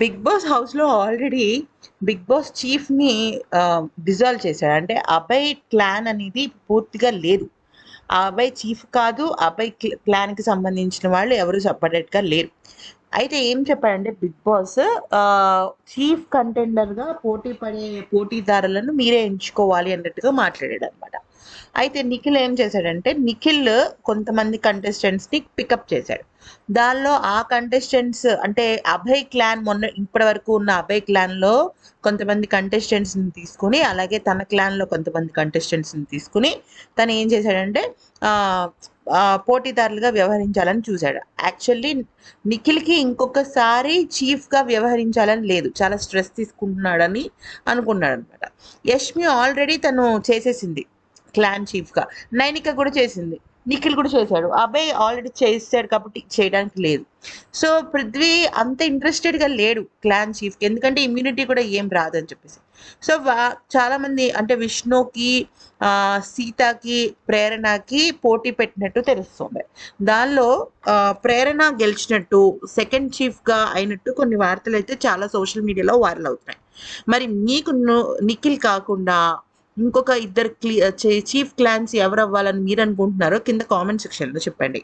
Big boss హౌస్లో already big boss చీఫ్ని dissolve చేశాడు. అంటే అభయ్ క్లాన్ అనేది పూర్తిగా లేదు. ఆ చీఫ్ కాదు అభయ్ క్లాన్కి సంబంధించిన వాళ్ళు ఎవరు సపరేట్గా లేరు. అయితే ఏం చెప్పాడంటే బిగ్ బాస్ చీఫ్ కంటెండర్గా పోటీ పడే పోటీదారులను మీరే ఎంచుకోవాలి అన్నట్టుగా మాట్లాడాడు అనమాట అయితే నిఖిల్ ఏం చేశాడంటే నిఖిల్ కొంతమంది కంటెస్టెంట్స్ని పికప్ చేశాడు. దానిలో ఆ కంటెస్టెంట్స్ అంటే అభయ్ క్లాన్ మొన్న ఇప్పటి వరకు ఉన్న అభయ్ క్లాన్లో కొంతమంది కంటెస్టెంట్స్ని తీసుకుని అలాగే తన క్లాన్లో కొంతమంది కంటెస్టెంట్స్ని తీసుకుని తను ఏం చేశాడంటే పోటీదారులుగా వ్యవహరించాలని చూశాడు. యాక్చువల్లీ నిఖిల్కి ఇంకొకసారి చీఫ్గా వ్యవహరించాలని లేదు. చాలా స్ట్రెస్ తీసుకుంటున్నాడని అనుకున్నాడు అనమాట యష్మి ఆల్రెడీ తను చేసేసింది. క్లాన్ చీఫ్గా. నైనిక కూడా చేసింది. నిఖిల్ కూడా చేశాడు. అబ్బాయి ఆల్రెడీ చేస్తాడు కాబట్టి చేయడానికి లేదు. సో పృథ్వీ అంత ఇంట్రెస్టెడ్గా లేడు క్లాన్ చీఫ్కి ఎందుకంటే ఇమ్యూనిటీ కూడా ఏం రాదని చెప్పేసి. సో వా- చాలామంది అంటే విష్ణుకి సీతకి ప్రేరణకి పోటీ పెట్టినట్టు తెలుస్తుంది. దానిలో ప్రేరణ గెలిచినట్టు సెకండ్ చీఫ్గా అయినట్టు కొన్ని వార్తలు అయితే చాలా సోషల్ మీడియాలో వైరల్ అవుతున్నాయి. మరి మీకు నిఖిల్ కాకుండా ఇంకొక ఇద్దరు క్లీ చీఫ్ క్లాన్స్ ఎవరు అవ్వాలని మీరు అనుకుంటున్నారో కింద కామెంట్ సెక్షన్లో చెప్పండి.